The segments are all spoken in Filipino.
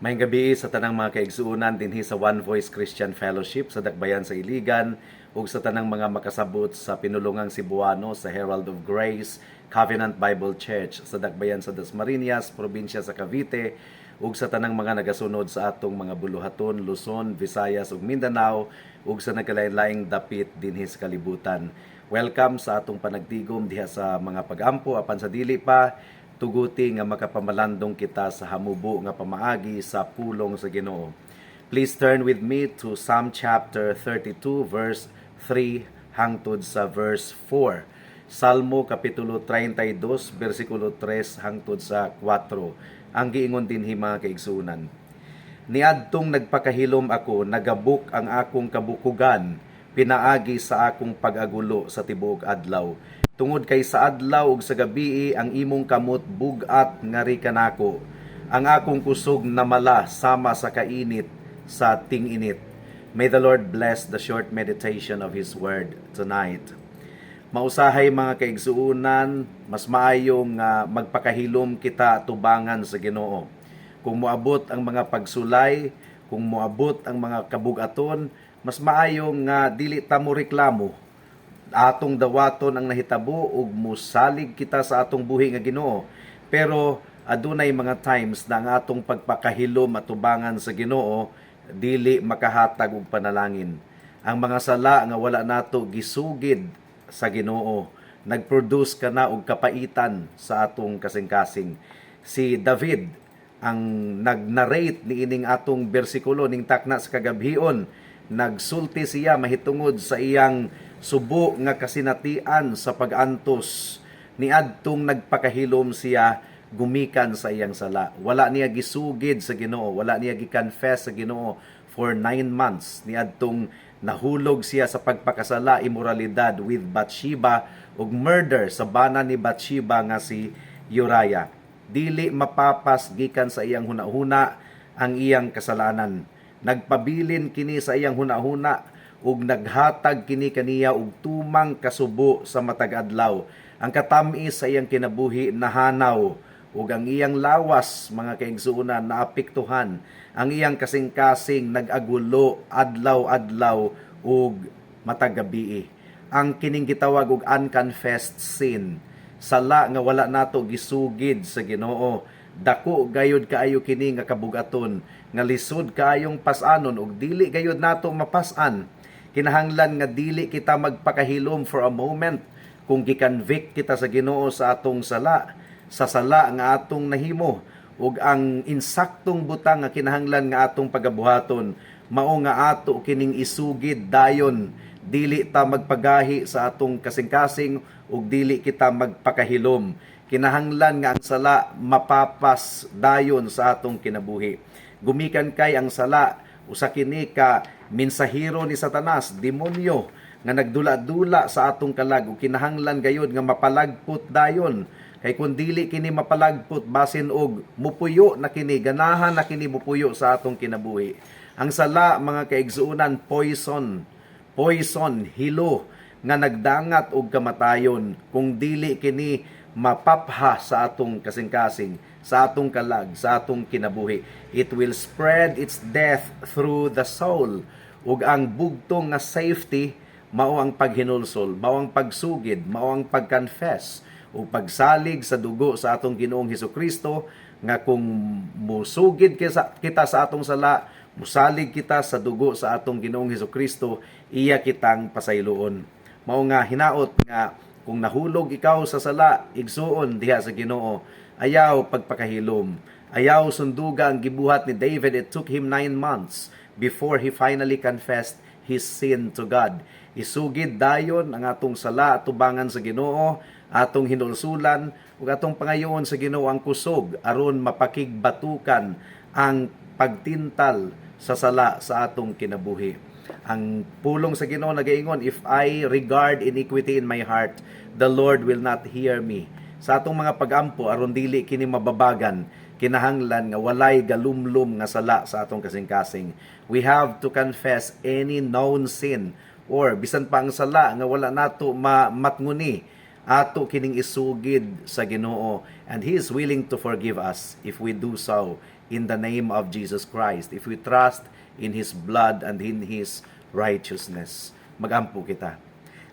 May gabi sa tanang mga kaigsuunan dinhi sa One Voice Christian Fellowship sa Dakbayan sa Iligan ug sa tanang mga makasabot sa pinulungang Cebuano sa Herald of Grace Covenant Bible Church sa Dakbayan sa Dasmariñas, probinsya sa Cavite ug sa tanang mga nagasunod sa atong mga buluhaton, Luzon, Visayas ug Mindanao ug sa nagkalain-laing dapit dinhi sa kalibutan. Welcome sa atong panagtigom diha sa mga pagampo apan sa dili pa tuguti nga makapamalandong kita sa hamubo nga pamaagi sa pulong sa Ginoo. Please turn with me to Psalm chapter 32 verse 3 hangtod sa verse 4. Salmo kapitulo 32 bersikulo 3 hangtod sa 4. Ang giingon dinhi mga kaigsunan. Niadtong nagpakahilom ako, nagabuk ang akong kabukugan, pinaagi sa akong pag-agulo sa tibuok adlaw. Tungod kay sa adlaw ug sa gabii ang imong kamot bugat ngari kanako. Ang akong kusog namala sama sa kainit sa ting-init. May the Lord bless the short meditation of His Word tonight. Mausahay mga kaigsuunan, mas maayong nga magpakahilom kita tubangan sa Ginoo. Kung moabot ang mga pagsulay, kung moabot ang mga kabugaton, mas maayong nga dili ta mo reklamo atong dawaton ang nahitabo ug musalig kita sa atong buhi nga Ginoo. Pero adunay mga times na ang atong pagpakahilom at tubangan sa Ginoo dili makahatag og panalangin. Ang mga sala nga wala nato gisugid sa Ginoo nagproduce ka na og kapaitan sa atong kasing-kasing. Si David ang nag-narrate ni ining atong bersikulo ning takna sa kagabhion nagsulti siya mahitungod sa iyang subo nga kasinatian sa pagantos. Ni adtong nagpakahilom siya gumikan sa iyang sala. Wala niya gisugid sa Ginoo wala niya gi-confess sa Ginoo for nine months. Ni adtong nahulog siya sa pagpakasala imoralidad with Bathsheba ug murder sa bana ni Bathsheba nga si Uriah. Dili mapapas gikan sa iyang hunahuna ang iyang kasalanan nagpabilin kini sa iyang hunahuna ug naghatag kini kaniya og tumang kasubo sa matag adlaw ang katamis sa iyang kinabuhi nahanaw ug ang iyang lawas mga kaigsuonan naapektuhan. Ang iyang kasing-kasing nag-agulo adlaw-adlaw ug matag gabi ang kining gitawag og unconfessed sin. Sala nga wala nato gisugid sa Ginoo dako gayud kaayo kini nga kabugaton nga lisod kaayong pasanon ug dili gayud nato mapasan. Kinahanglan nga dili kita magpakahilom for a moment kung gikonvict kita sa Ginoo sa atong sala sa sala nga atong nahimo ug ang insaktong butang nga kinahanglan nga atong pagabuhaton mao nga ato kining isugid dayon. Dili ta magpagahi sa atong kasing-kasing ug dili kita magpakahilom kinahanglan nga ang sala mapapas dayon sa atong kinabuhi. Gumikan kay ang sala usa kini ka mensahero ni Satanas demonyo nga nagdula-dula sa atong kalag ug kinahanglan gayud nga mapalagpot dayon. Kay kun dili kini mapalagpot basin og mupuyo na kini ganahan na kini mupuyo sa atong kinabuhi. Ang sala mga kaigsuunan poison poison hilo nga nagdangat og kamatayon. Kung dili kini mapapha sa atong kasing-kasing, sa atong kalag, sa atong kinabuhi. It will spread its death through the soul. Ug ang bugtong nga safety mao ang paghinulsol, mao ang pagsugid, mao ang pagconfess o pagsalig sa dugo sa atong Ginoong Hesus Kristo nga kung musugid kita, sa atong sala, musalig kita sa dugo sa atong Ginoong Hesus Kristo, iya kitang pasayloon. Mao nga hinaot nga kung nahulog ikaw sa sala, igsuon diha sa Ginoo, ayaw pagpakahilom. Ayaw sunduga ang gibuhat ni David. It took him nine months before he finally confessed his sin to God. Isugid dayon ang atong sala tubangan sa Ginoo, atong hinulsulan ug atong pangayoon sa Ginoo ang kusog aron mapakigbatukan ang pagtintal sa sala sa atong kinabuhi. Ang pulong sa Ginoo nagaingon, if I regard iniquity in my heart, the Lord will not hear me. Sa atong mga pagampo aron dili kini mababagan, kinahanglan nga walay galumlum nga sala sa atong kasing-kasing. We have to confess any known sin or bisan pa ang sala nga wala nato ma matnguni ato kining isugid sa Ginoo and he is willing to forgive us if we do so in the name of Jesus Christ if we trust in his blood and in his righteousness. Magampo kita.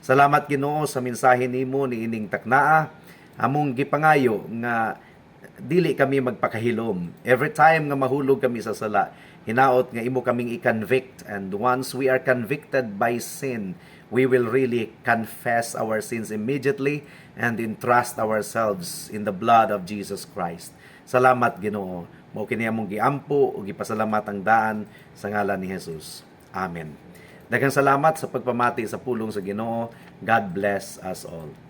Salamat Ginoo sa mensahe nimo ni ining taknaa. Among gipangayo nga dili kami magpakahilom. Every time nga mahulog kami sa sala hinaot nga imo kaming i-convict and once we are convicted by sin we will really confess our sins immediately and entrust ourselves in the blood of Jesus Christ. Salamat Ginoo. Mao kini among giampo ug gipasalamat ang daan sa ngalan ni Jesus. Amen. Daghang salamat sa pagpamati sa pulong sa Ginoo. God bless us all.